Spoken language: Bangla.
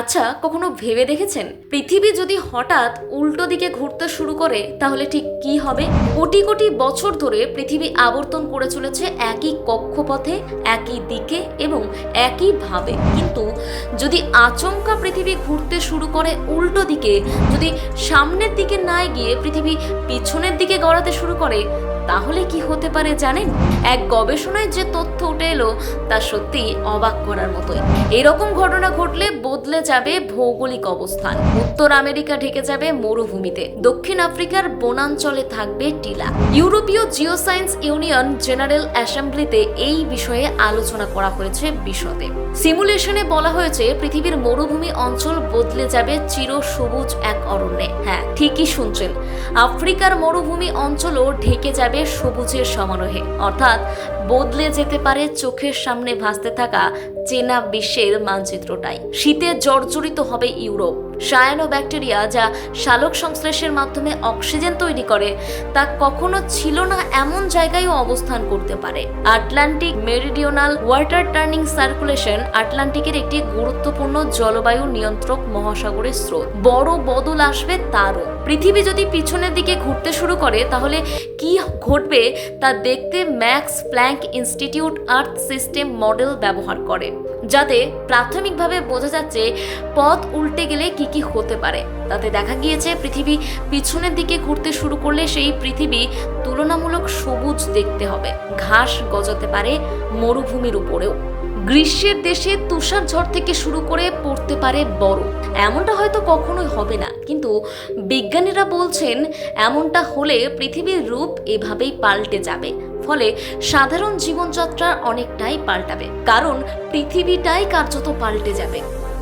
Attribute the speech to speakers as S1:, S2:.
S1: আচ্ছা কখনো ভেবে দেখেছেন? পৃথিবী যদি হঠাৎ উল্টো দিকে ঘুরতে শুরু করে, তাহলে ঠিক কি হবে? কোটি কোটি বছর ধরে পৃথিবী আবর্তন করে চলেছে একই কক্ষপথে, একই দিকে এবং একই ভাবে। কিন্তু যদি আচমকা পৃথিবী ঘুরতে শুরু করে উল্টো দিকে, যদি সামনের দিকে না গিয়ে পৃথিবী পিছনের দিকে গড়াতে শুরু করে তাহলে কি হতে পারে জানেন? এক গবেষণায় যে তথ্য উঠে এলো, তা সত্যি অবাক করার মতোই। এরকম ঘটনা ঘটলে বদলে যাবে ভৌগোলিক অবস্থান। উত্তর আমেরিকা ঢেকে যাবে মরুভূমিতে। দক্ষিণ আফ্রিকার বনাঞ্চলে থাকবে টিলা। ইউরোপীয় জিওসায়েন্স ইউনিয়ন জেনারেল অ্যাসেম্বলিতে এই বিষয়ে আলোচনা করা হয়েছে বিশদে। সিমুলেশনে বলা হয়েছে, পৃথিবীর মরুভূমি অঞ্চল বদলে যাবে চির সবুজ এক অরণ্যে। হ্যাঁ ঠিকই শুনছেন। আফ্রিকার মরুভূমি অঞ্চলও ঢেকে যাবে সবুজের সমারোহে। অর্থাৎ বদলে যেতে পারে চোখের সামনে ভাসতে থাকা চেনা বিশ্বের মানচিত্রটাই। শীতে জর্জরিত হবে ইউরোপ। সায়ানো ব্যাকটেরিয়া যা শালক সংশ্লেষের মাধ্যমে অক্সিজেন তৈরি করে, তা কখনো ছিল না এমন জায়গায়ও অবস্থান করতে পারে। Atlantic meridional overturning circulation আটলান্টিকের একটি গুরুত্বপূর্ণ জলবায়ু নিয়ন্ত্রক মহাসাগরের স্রোত। বড় বদল আসবে তারও। পৃথিবী যদি পিছনের দিকে ঘুরতে শুরু করে, তাহলে কি ঘটবে তা দেখতে Max Planck Institute earth system model ব্যবহার করে। যাতে প্রাথমিকভাবে বোঝা যাচ্ছে পথ উল্টে গেলে কি কি হতে পারে। তাতে দেখা গিয়েছে পৃথিবী পিছনের দিকে ঘুরতে শুরু করলে সেই পৃথিবী তুলনামূলক সবুজ দেখতে হবে। ঘাস গজাতে পারে মরুভূমির উপরেও। গ্রীষ্মের দেশে তুষার ঝড় থেকে শুরু করে পড়তে পারে বরফ। এমনটা হয়তো কখনোই হবে না, কিন্তু বিজ্ঞানীরা বলছেন এমনটা হলে পৃথিবীর রূপ এভাবেই পাল্টে যাবে। ফলে সাধারণ জীবনযাত্রা অনেকটাই পাল্টাবে। কারণ পৃথিবীটাই কার্যত পাল্টে যাবে।